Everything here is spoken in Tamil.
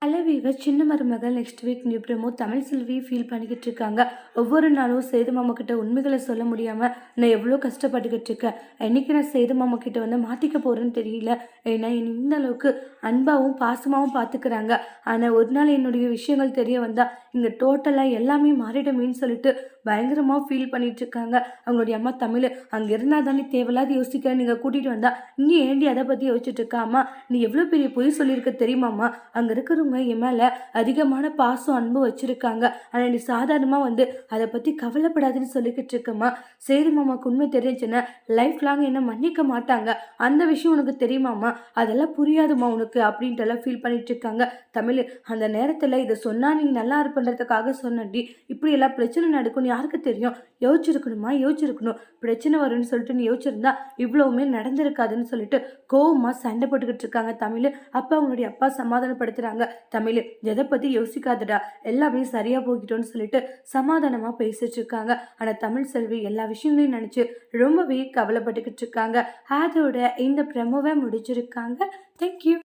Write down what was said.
à அளவிக Chinna Marumagal next week new promo Tamil Selvi feel பண்ணிக்கிட்டு இருக்காங்க. ஒவ்வொரு நாளும் சேது மாமா கிட்ட உண்மைகளை சொல்ல முடியாமல் நான் எவ்வளோ கஷ்டப்பட்டுக்கிட்டு இருக்கேன். என்னைக்கு நான் சேது மாமா கிட்ட வந்து மாற்றிக்க போகிறேன்னு தெரியல. ஏன்னா என்னை இந்த அளவுக்கு அன்பாகவும் பாசமாகவும் பார்த்துக்கிறாங்க ஆனால் ஒரு நாள் என்னுடைய விஷயங்கள் தெரிய வந்தால் இங்கே டோட்டலாக எல்லாமே மாறிடுமேன்னு சொல்லிட்டு பயங்கரமாக ஃபீல் பண்ணிட்டு இருக்காங்க. அவங்களுடைய அம்மா தமிழ் அங்கே இருந்தால் தானே தேவையில்லாத யோசிக்கிறேன் நீங்கள் கூட்டிகிட்டு வந்தால் இங்கே ஏண்டி அதை பற்றி யோசிச்சுட்டு இருக்காம்மா நீ எவ்வளோ பெரிய பொய் சொல்லியிருக்க தெரியுமாம்மா? அங்கே இருக்கிறவங்க என் மேலே அதிகமான பாசம் அன்பு வச்சுருக்காங்க. ஆனால் நீ சாதாரணமாக வந்து அதை பற்றி கவலைப்படாதுன்னு சொல்லிக்கிட்டு இருக்கம்மா. சரி மாமாக்கு உண்மை தெரிஞ்சுன்னா லைஃப் லாங் என்ன மன்னிக்க மாட்டாங்க. அந்த விஷயம் உனக்கு தெரியுமாம்மா? அதெல்லாம் புரியாதுமா உனக்கு அப்படின்ட்டு எல்லாம் ஃபீல் பண்ணிட்டு இருக்காங்க. தமிழ் அந்த நேரத்தில் இதை சொன்னா நீ நல்லா இருப்பன்றதுக்காக சொன்னடி இப்படி எல்லாம் பிரச்சனை நடக்கும்னு யாருக்கு தெரியும்? யோசிச்சிருக்கணுமா? யோசிச்சிருக்கணும். பிரச்சனை வரும்னு சொல்லிட்டு நீ யோசிச்சிருந்தா இவ்வளவுமே நடந்திருக்காதுன்னு சொல்லிட்டு கோவமாக சண்டை போட்டுக்கிட்டு இருக்காங்க தமிழ். அப்பா அவங்களுடைய அப்பா சமாதானப்படுத்துகிறாங்க தமிழ் எதை பத்தி யோசிக்காதடா எல்லாமே சரியா போகிட்டோன்னு சொல்லிட்டு சமாதானமா பேசிட்டு இருக்காங்க ஆனா தமிழ் செல்வி எல்லா விஷயங்களையும் நினைச்சு ரொம்பவே கவலைப்பட்டுக்கிட்டு இருக்காங்க அதோட இந்த ப்ரெமோவை முடிச்சிருக்காங்க. தேங்க்யூ